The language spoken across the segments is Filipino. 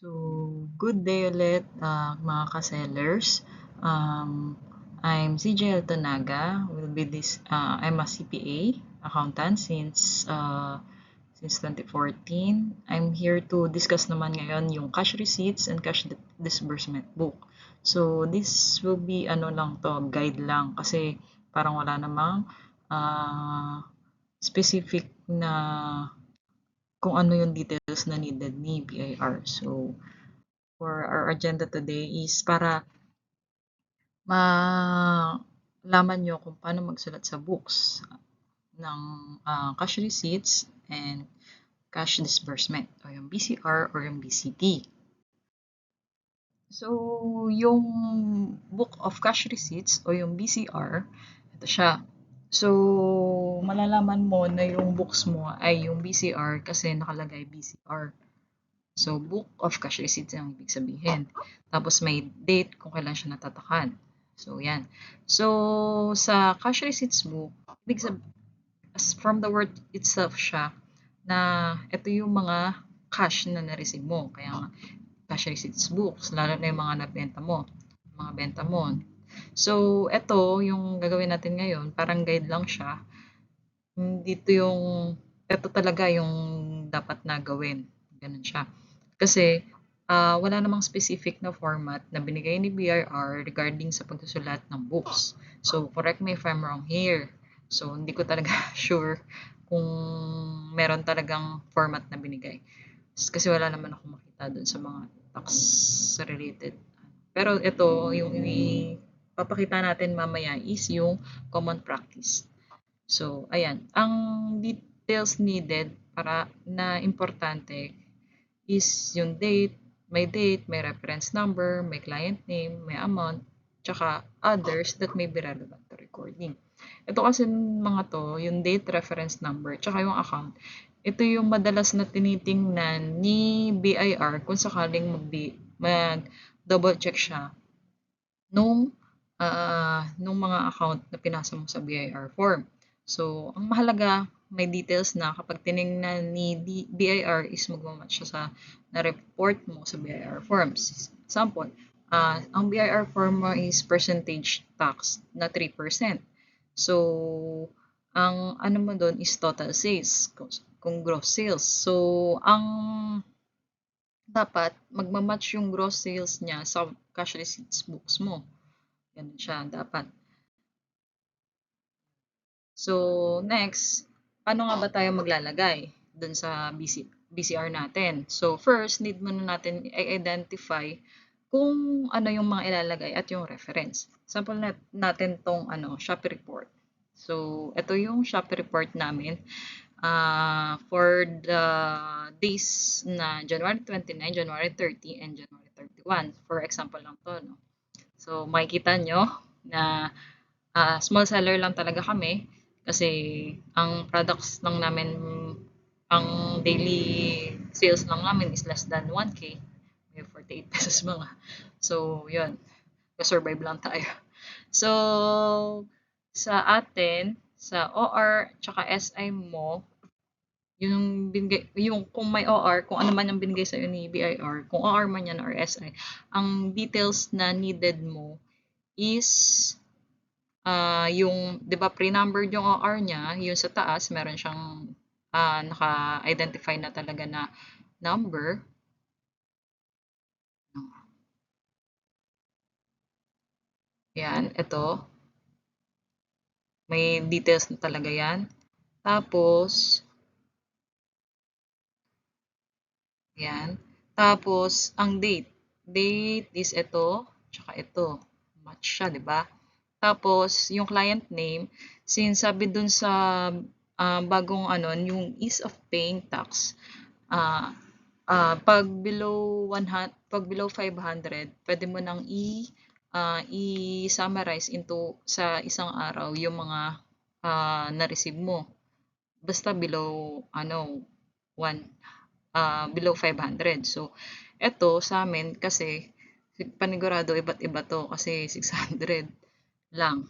So, good day ulit uh, mga ka-sellers. Um, I'm CJ Altonaga. Will be this, uh, I'm a CPA accountant since uh, since 2014. I'm here to discuss naman ngayon yung cash receipts and cash disbursement book. So, this will be ano lang to, guide lang kasi parang wala namang uh, specific na kung ano yung details na needed ni BIR. So, for our agenda today is para malaman nyo kung paano magsulat sa books ng uh, cash receipts and cash disbursement o yung BCR or yung BCT. So, yung book of cash receipts o yung BCR, ito siya. So, malalaman mo na yung books mo ay yung BCR kasi nakalagay BCR. So, book of cash receipts ang ibig sabihin. Tapos may date kung kailan siya natatakan. So, yan. So, sa cash receipts book, ibig sabihin, from the word itself siya, na ito yung mga cash na na-receive mo. Kaya cash receipts books, lalo na yung mga nabenta mo, mga benta mo, So, ito, yung gagawin natin ngayon, parang guide lang siya. Dito yung, ito talaga yung dapat na gawin. Ganun siya. Kasi, uh, wala namang specific na format na binigay ni BIR regarding sa pagsusulat ng books. So, correct me if I'm wrong here. So, hindi ko talaga sure kung meron talagang format na binigay. Kasi wala naman ako makita dun sa mga tax related. Pero ito, yung papakita natin mamaya is yung common practice. So, ayan. Ang details needed para na importante is yung date, may date, may reference number, may client name, may amount, tsaka others that may be relevant to recording. Ito kasi mga to, yung date, reference number, tsaka yung account, ito yung madalas na tinitingnan ni BIR kung sakaling mag, mag double check siya nung uh, nung mga account na pinasa mo sa BIR form. So, ang mahalaga, may details na kapag tinignan ni BIR is magmamatch siya sa na-report mo sa BIR forms. Example, uh, ang BIR form mo is percentage tax na 3%. So, ang ano mo doon is total sales, kung gross sales. So, ang dapat magmamatch yung gross sales niya sa cash receipts books mo. Ganun siya dapat. So, next, paano nga ba tayo maglalagay dun sa BC, BCR natin? So, first, need muna natin i-identify kung ano yung mga ilalagay at yung reference. Sample nat natin tong ano, Shopee report. So, ito yung Shopee report namin uh, for the days na January 29, January 30, and January 31. For example lang to, no? So, makikita nyo na uh, small seller lang talaga kami kasi ang products lang namin, ang daily sales lang namin is less than 1K. May 48 pesos mga. So, yun. Survive lang tayo. So, sa atin, sa OR tsaka SI mo, yung binigay, yung kung may OR, kung ano man yung binigay sa ni BIR, kung OR man yan or SI, ang details na needed mo is uh, yung, di ba, pre-numbered yung OR niya, yung sa taas, meron siyang uh, naka-identify na talaga na number. Yan, ito. May details na talaga yan. Tapos, Yan. Tapos, ang date. Date is ito, tsaka ito. Match siya, di ba? Tapos, yung client name, since sabi dun sa uh, bagong ano, yung ease of paying tax, uh, uh, pag below 100, pag below 500, pwede mo nang i uh, i-summarize into sa isang araw yung mga uh, na-receive mo. Basta below ano 1 uh, below 500. So, eto sa amin kasi panigurado iba't iba to kasi 600 lang.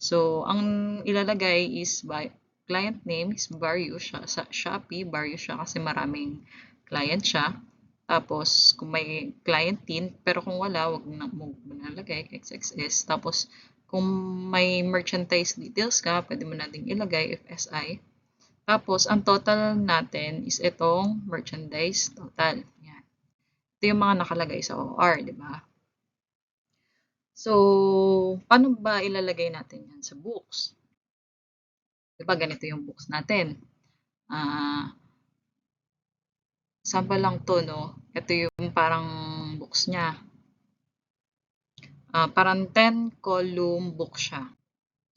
So, ang ilalagay is by client name is Barrio siya sa Shopee. Barrio siya kasi maraming client siya. Tapos, kung may client din, pero kung wala, wag na mo nalagay XXS. Tapos, kung may merchandise details ka, pwede mo na ding ilagay if SI. Tapos, ang total natin is itong merchandise total. Yan. Ito yung mga nakalagay sa OR, di ba? So, paano ba ilalagay natin yan sa books? Di ba, ganito yung books natin. Ah, uh, sample lang to, no? Ito yung parang books niya. Uh, parang 10 column book siya.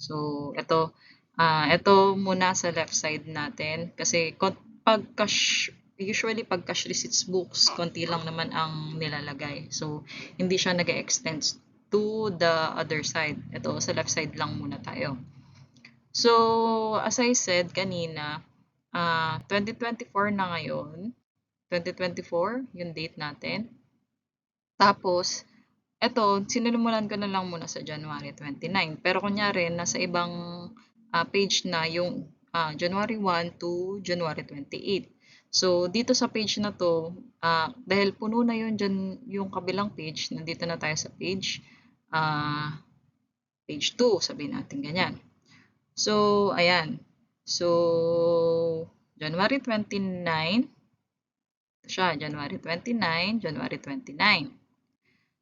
So, ito, uh, ito muna sa left side natin. Kasi pag cash, usually pag cash receipts books, konti lang naman ang nilalagay. So, hindi siya nag extend to the other side. Ito, sa left side lang muna tayo. So, as I said kanina, uh, 2024 na ngayon. 2024, yung date natin. Tapos, eto, sinilimulan ko na lang muna sa January 29. Pero kunyari, nasa ibang uh, page na yung uh, January 1 to January 28. So, dito sa page na to, uh, dahil puno na yun dyan yung kabilang page, nandito na tayo sa page, uh, page 2, sabihin natin ganyan. So, ayan. So, January 29, siya, January 29, January 29.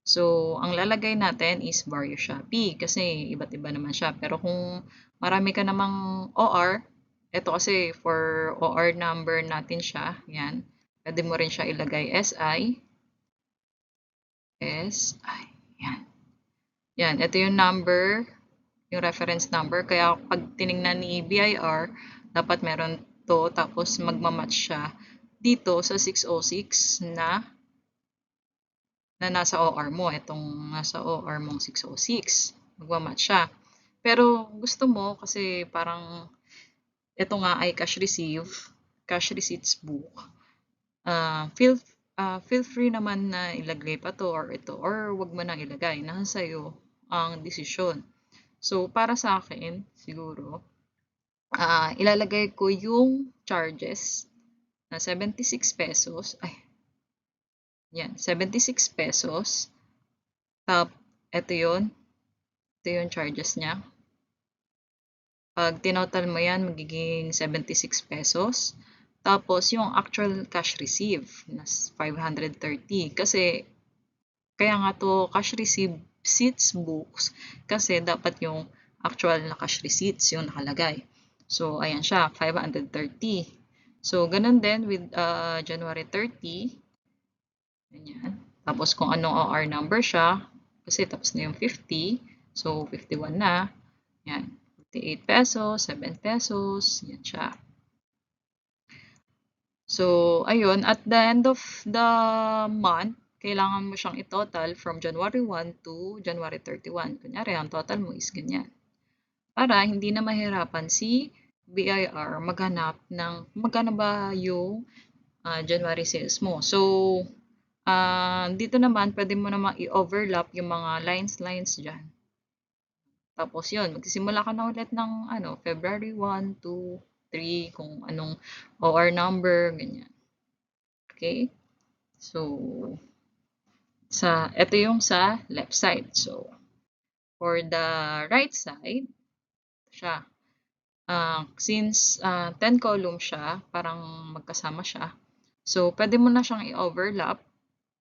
So, ang lalagay natin is Vario Shopee kasi iba't iba naman siya. Pero kung marami ka namang OR, ito kasi for OR number natin siya, yan. Pwede mo rin siya ilagay SI. SI, yan. Yan, ito yung number, yung reference number. Kaya pag tiningnan ni BIR, dapat meron to, tapos magmamatch siya dito sa 606 na na nasa OR mo. Itong nasa OR mong 606. Magmamatch siya. Pero gusto mo kasi parang ito nga ay cash receive, cash receipts book. Uh, feel uh, feel free naman na ilagay pa to or ito or wag mo nang ilagay. Nasa iyo ang desisyon. So, para sa akin, siguro, uh, ilalagay ko yung charges na 76 pesos. Ay, yan, 76 pesos. Tap, ito yun. Ito yung charges niya. Pag tinotal mo yan, magiging 76 pesos. Tapos, yung actual cash receive na 530. Kasi, kaya nga to cash receive seats books kasi dapat yung actual na cash receipts yung nakalagay. So, ayan siya, 530. So, ganun din with uh, January 30. Ganyan. Tapos kung anong OR number siya, kasi tapos na yung 50. So, 51 na. Yan. 58 pesos, 7 pesos. Yan siya. So, ayun. At the end of the month, kailangan mo siyang i-total from January 1 to January 31. Kunyari, ang total mo is ganyan. Para hindi na mahirapan si BIR maghanap ng magkano ba yung uh, January sales mo. So, uh, dito naman, pwede mo naman i-overlap yung mga lines-lines dyan. Tapos yun, magsisimula ka na ulit ng ano, February 1, 2, 3, kung anong OR number, ganyan. Okay? So, sa, ito yung sa left side. So, for the right side, siya uh, since uh, ah, 10 column siya, parang magkasama siya. So, pwede mo na siyang i-overlap.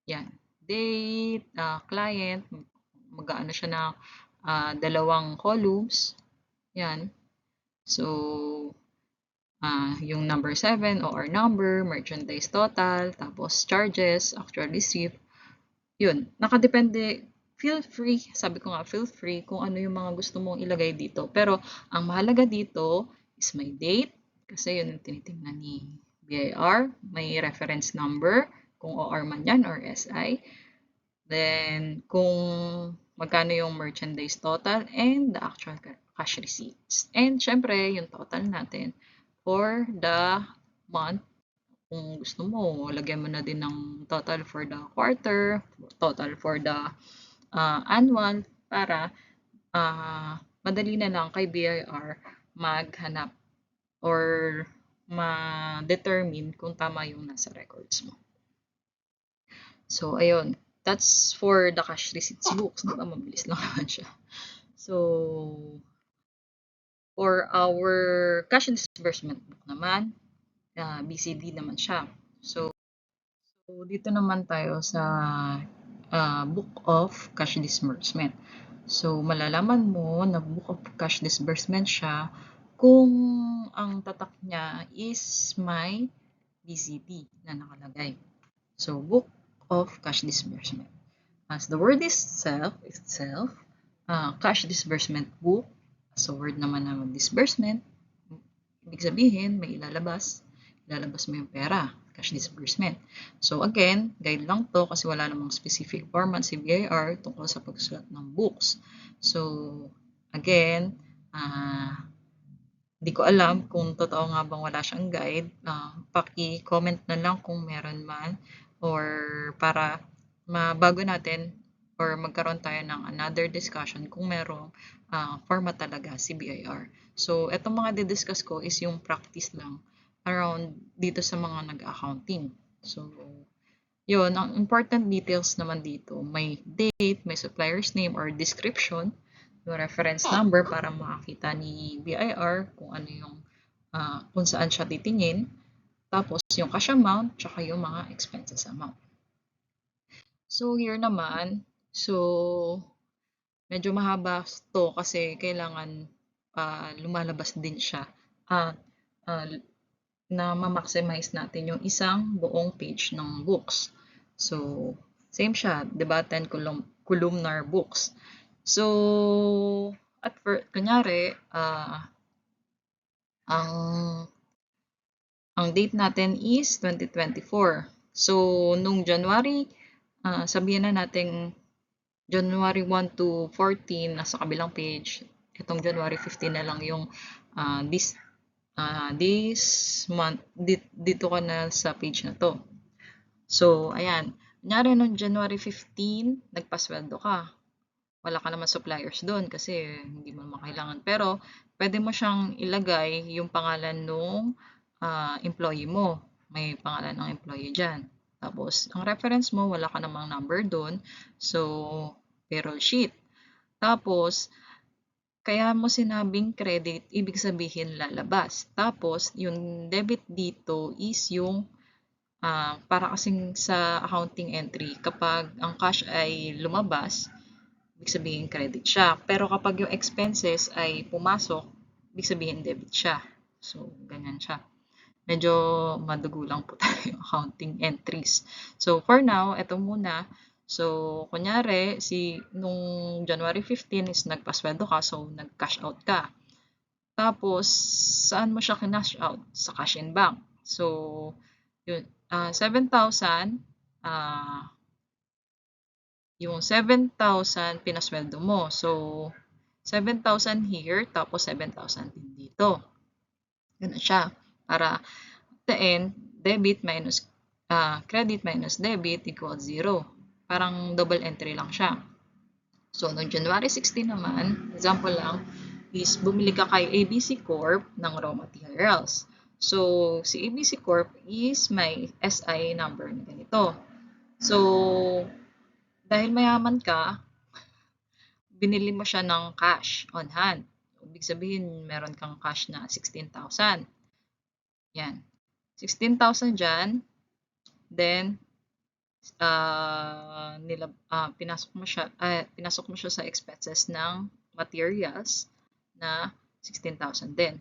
Yan. Date, uh, client, mag-ano siya na uh, dalawang columns. Yan. So, uh, yung number 7 or number, merchandise total, tapos charges, actual receipt. Yun. Nakadepende feel free, sabi ko nga, feel free kung ano yung mga gusto mong ilagay dito. Pero, ang mahalaga dito is may date, kasi yun yung tinitingnan ni BIR. May reference number, kung OR man yan or SI. Then, kung magkano yung merchandise total and the actual cash receipts. And, syempre, yung total natin for the month kung gusto mo, lagyan mo na din ng total for the quarter, total for the uh, annual para uh, madali na lang kay BIR maghanap or ma-determine kung tama yung nasa records mo. So, ayun. That's for the cash receipts books. Di ba? Mabilis lang naman siya. So, for our cash disbursement book naman, ah, BCD naman siya. So, so dito naman tayo sa ah, book of cash disbursement. So, malalaman mo na book of cash disbursement siya kung ang tatak niya is may BCD na nakalagay. So, book of cash disbursement. As the word itself, itself ah, cash disbursement book, a word naman na disbursement, ibig sabihin, may ilalabas, ilalabas mo yung pera, cash disbursement. So again, guide lang to kasi wala namang specific format si BIR tungkol sa pagsulat ng books. So again, ah di ko alam kung totoo nga bang wala siyang guide. Ah, paki-comment na lang kung meron man or para mabago natin or magkaroon tayo ng another discussion kung merong ah, format talaga si BIR. So, etong mga didiscuss ko is yung practice lang around dito sa mga nag-accounting. So, yun, ang important details naman dito, may date, may supplier's name or description, yung reference number para makakita ni BIR kung ano yung, ah, kung saan siya titingin, tapos yung cash amount, tsaka yung mga expenses amount. So, here naman, so, medyo mahaba to kasi kailangan ah, lumalabas din siya at ah, na ma-maximize natin yung isang buong page ng books. So, same siya, di ba? 10 column, columnar books. So, at for, kunyari, ah, ang ang date natin is 2024. So, nung January, ah, sabihin na natin January 1 to 14, nasa kabilang page. Itong January 15 na lang yung ah, this, ah, this month, dit- dito ka na sa page na to. So, ayan. Kunyari nung January 15, nagpasweldo ka. Wala ka naman suppliers doon kasi hindi mo naman kailangan. Pero, pwede mo siyang ilagay yung pangalan nung ah, employee mo. May pangalan ng employee dyan. Tapos, ang reference mo, wala ka namang number doon. So, payroll sheet. Tapos, kaya mo sinabing credit, ibig sabihin lalabas. Tapos, yung debit dito is yung ah, para kasing sa accounting entry, kapag ang cash ay lumabas, ibig sabihin credit siya. Pero kapag yung expenses ay pumasok, ibig sabihin debit siya. So, ganyan siya medyo madugo lang po tayo yung accounting entries. So, for now, ito muna. So, kunyari, si, nung January 15 is nagpasweldo ka, so nag-cash out ka. Tapos, saan mo siya kinash out? Sa cash in bank. So, yun, ah 7,000, ah yung 7,000 pinasweldo mo. So, 7,000 here, tapos 7,000 din dito. Ganun siya para at the end, debit minus uh, credit minus debit equals 0. Parang double entry lang siya. So, noong January 16 naman, example lang, is bumili ka kay ABC Corp ng raw materials. So, si ABC Corp is may SI number na ganito. So, dahil mayaman ka, binili mo siya ng cash on hand. Ibig sabihin, meron kang cash na 16,000. Yan. 16,000 dyan. Then, uh, nila, uh, pinasok mo siya, uh, pinasok mo siya sa expenses ng materials na 16,000 din.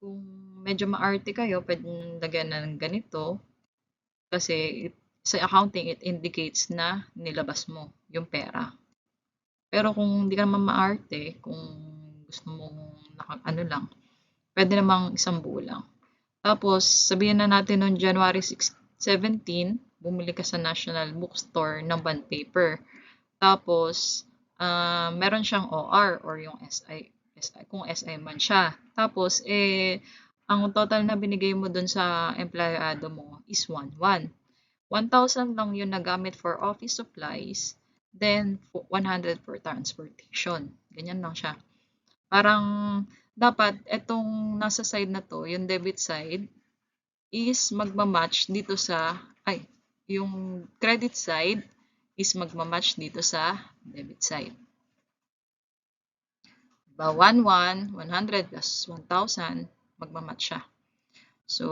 Kung medyo maarte kayo, pwedeng lagyan ng ganito kasi it, sa accounting, it indicates na nilabas mo yung pera. Pero kung hindi ka naman maarte, kung gusto mong naka, ano lang, pwede namang isang buo lang. Tapos, sabihin na natin noong January 6, 17, bumili ka sa National Bookstore ng bond paper. Tapos, uh, meron siyang OR or yung SI, SI, kung SI man siya. Tapos, eh, ang total na binigay mo dun sa empleyado mo is 1,1. 1,000 lang yung nagamit for office supplies, then 100 for transportation. Ganyan lang siya. Parang dapat etong nasa side na to, yung debit side, is magmamatch dito sa, ay, yung credit side is magmamatch dito sa debit side. Diba? 1, 1, 100 plus 1,000, magmamatch siya. So,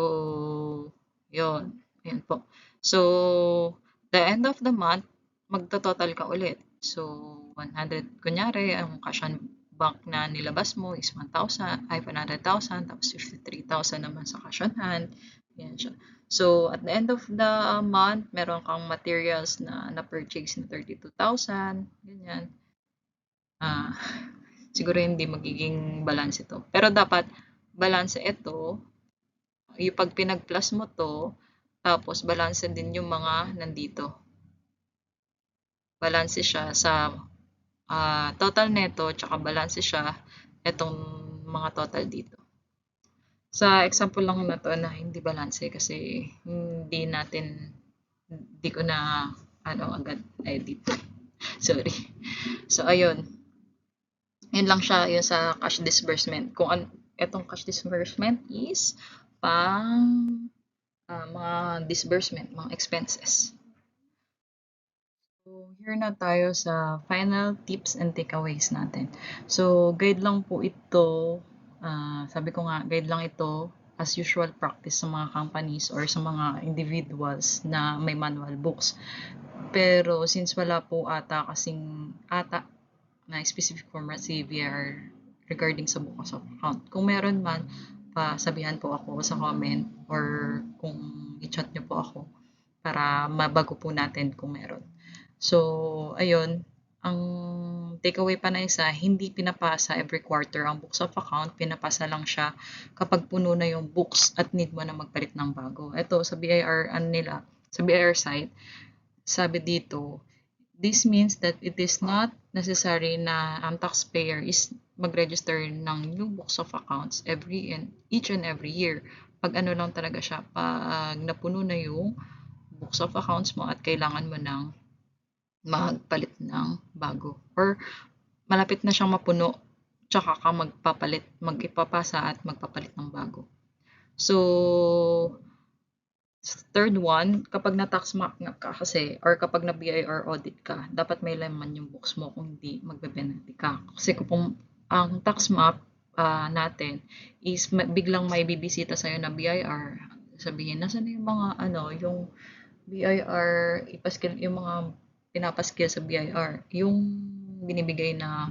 yun. Ayan po. So, the end of the month, magto-total ka ulit. So, 100, kunyari, ang cash on bank na nilabas mo is 1,000, ay 100,000, tapos 53,000 naman sa cash on hand. Yan siya. So, at the end of the month, meron kang materials na na-purchase na 32,000, ganyan. Ah, siguro hindi magiging balance ito. Pero dapat, balance ito, yung pag pinag-plus mo to, tapos balance din yung mga nandito. Balance siya sa uh, total neto, tsaka balance siya itong mga total dito. Sa example lang na to na hindi balance kasi hindi natin, hindi ko na ano agad edit. Sorry. So, ayun. Yun lang siya, yun sa cash disbursement. Kung an itong cash disbursement is pang uh, mga disbursement, mga expenses. So, here na tayo sa final tips and takeaways natin. So, guide lang po ito, uh, sabi ko nga, guide lang ito as usual practice sa mga companies or sa mga individuals na may manual books. Pero since wala po ata kasing ata na specific format si VR regarding sa book of account. Kung meron man, pasabihan po ako sa comment or kung i-chat nyo po ako para mabago po natin kung meron. So, ayun, ang takeaway pa na isa, hindi pinapasa every quarter ang books of account, pinapasa lang siya kapag puno na yung books at need mo na magpalit ng bago. Ito, sa BIR, ano nila, sa BIR site, sabi dito, this means that it is not necessary na ang taxpayer is mag-register ng new books of accounts every and each and every year. Pag ano lang talaga siya, pag napuno na yung books of accounts mo at kailangan mo ng magpalit ng bago. Or malapit na siyang mapuno, tsaka ka magpapalit, magipapasa at magpapalit ng bago. So, third one, kapag na-tax mark ka kasi or kapag na BIR audit ka, dapat may laman yung books mo kung hindi magbe-penalty ka. Kasi kung ang tax map uh, natin is biglang may bibisita sa'yo na BIR, sabihin, nasa na yung mga ano, yung BIR, ipaskil, yung mga pinapaskil sa BIR, yung binibigay na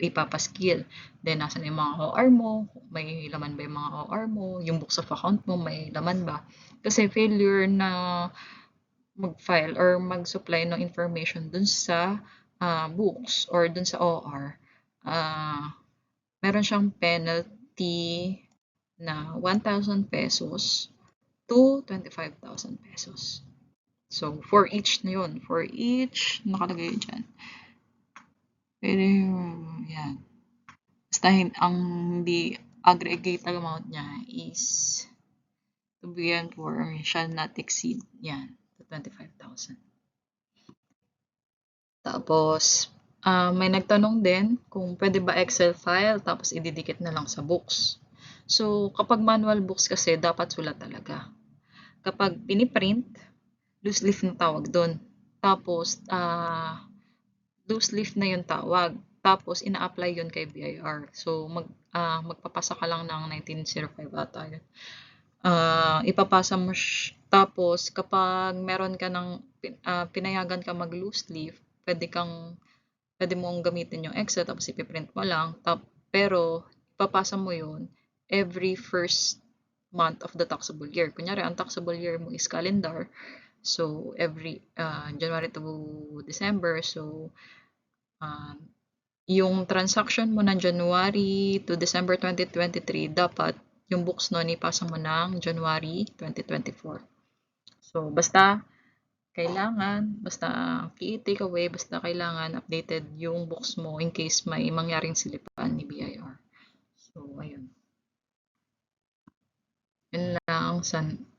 ipapaskil. Then, nasa na yung mga OR mo, may laman ba yung mga OR mo, yung books of account mo, may laman ba. Kasi failure na mag-file or mag-supply ng information dun sa uh, books or dun sa OR, uh, meron siyang penalty na 1,000 pesos to 25,000 pesos. So, for each na yun. For each, nakalagay dyan. Pwede, yan. Basta ang hindi aggregate amount niya is to be and for shall not exceed. Yan, to 25,000. Tapos, uh, may nagtanong din kung pwede ba Excel file tapos ididikit na lang sa books. So, kapag manual books kasi, dapat sulat talaga. Kapag piniprint, loose leaf na tawag doon. Tapos, uh, loose leaf na yung tawag. Tapos, ina-apply yun kay BIR. So, mag, uh, magpapasa ka lang ng 1905 ata yun. Uh, ipapasa mo tapos kapag meron ka ng uh, pinayagan ka mag loose leaf, pwede kang pwede mong gamitin yung Excel tapos ipiprint mo lang. Tap, pero ipapasa mo yun every first month of the taxable year. Kunyari, ang taxable year mo is calendar. So, every uh, January to December. So, uh, yung transaction mo ng January to December 2023, dapat yung books nun ipasa mo ng January 2024. So, basta kailangan, basta key takeaway, basta kailangan updated yung books mo in case may mangyaring silipan ni BIR. So, ayun. Yun lang. San...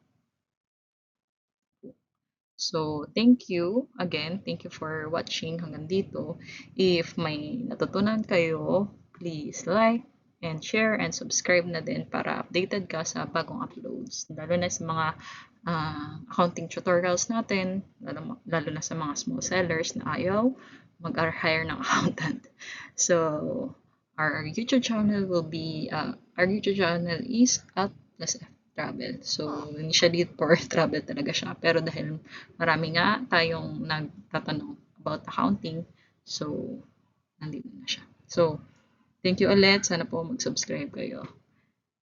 So, thank you again. Thank you for watching hanggang dito. If may natutunan kayo, please like, and share and subscribe na din para updated ka sa bagong uploads. Lalo na sa mga ah, accounting tutorials natin, lalo, lalo na sa mga small sellers na ayaw mag-hire ng accountant. So, our YouTube channel will be, uh, our YouTube channel is at Plus Travel. So, initially for travel talaga siya. Pero dahil marami nga tayong nagtatanong about accounting, so, nandito na siya. So, thank you ulit. Sana po mag-subscribe kayo.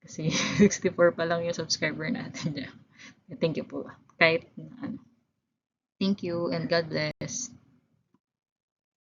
Kasi 64 pa lang yung subscriber natin dyan. Thank you po. Kahit na ano. Thank you and God bless.